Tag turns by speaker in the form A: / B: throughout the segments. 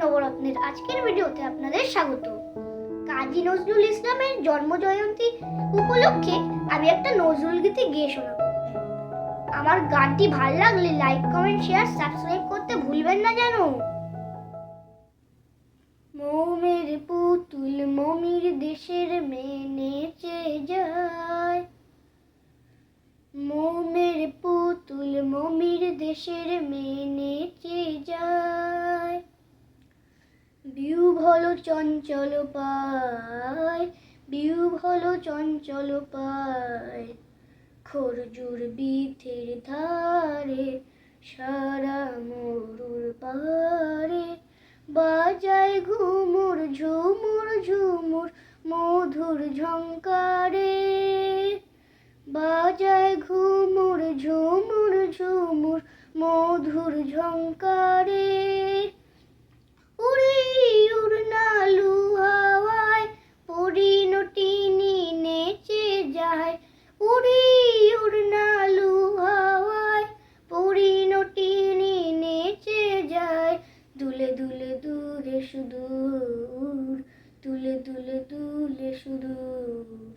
A: নবরত্নের আজকের ভিডিওতে আপনাদের স্বাগত। কাজী নজরুল ইসলামের জন্ম জয়ন্তী উপলক্ষে আমি একটা নজরুল গীতি গেয়ে শোনাবো। আমার গানটি ভালো লাগলে লাইক কমেন্ট শেয়ার সাবস্ক্রাইব করতে ভুলবেন না জানো মোমের পুতুল মমির দেশের মেয়ে নেচে যায়। মোমের পুতুল মমির দেশের মেয়ে নেচে যায় ভলো চঞ্চল পায় বিউ ভলো চঞ্চল পায় খরজুর বিথের ধারে, সারা মরুর পারে বাজায় ঘুমুর ঝুমুর ঝুমুর মধুর ঝঙ্কারে বাজায় ঘুমুর ঝুমুর ঝুমুর মধুর ঝঙ্কারে দুলে দুলে দূরে সুদূর, তুলে তুলে তুলে সুদূর।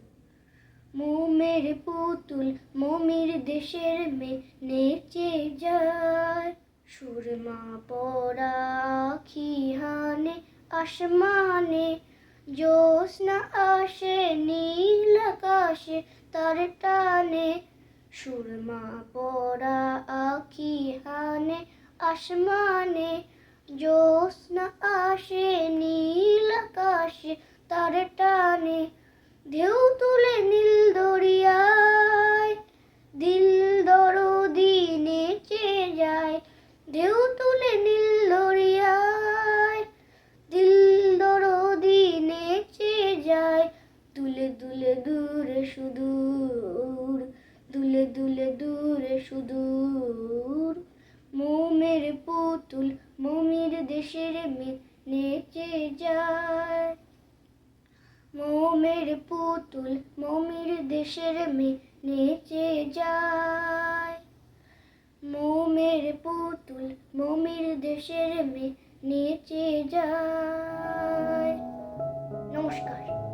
A: মোমের পুতুল মমির দেশের মেয়ে নেচে যায়। সুরমা পরা খিহানে, আসমানে জ্যোৎস্না আসে, নীল আকাশে তার টানে। সুরমা পরা আখি হানে আসমানে জ্যোৎস্না আসে, নীল আকাশে তার টানে, ঢেউ তুলে নীল দরিয়ায়। দিল দরদি নেচে যায়, ঢেউ তুলে নীল দরিয়ায়। দিল দরদি নেচে যায়, দুলে দুলে দূরে সুদূর, দুলে দুলে দূরে সুদূর। মোমের পুতুল মমির দেশের নেচে যায়। মোমের পুতুল মমির দেশের নেচে যায়। মোমের পুতুল মমির দেশের নেচে যায়। নমস্কার।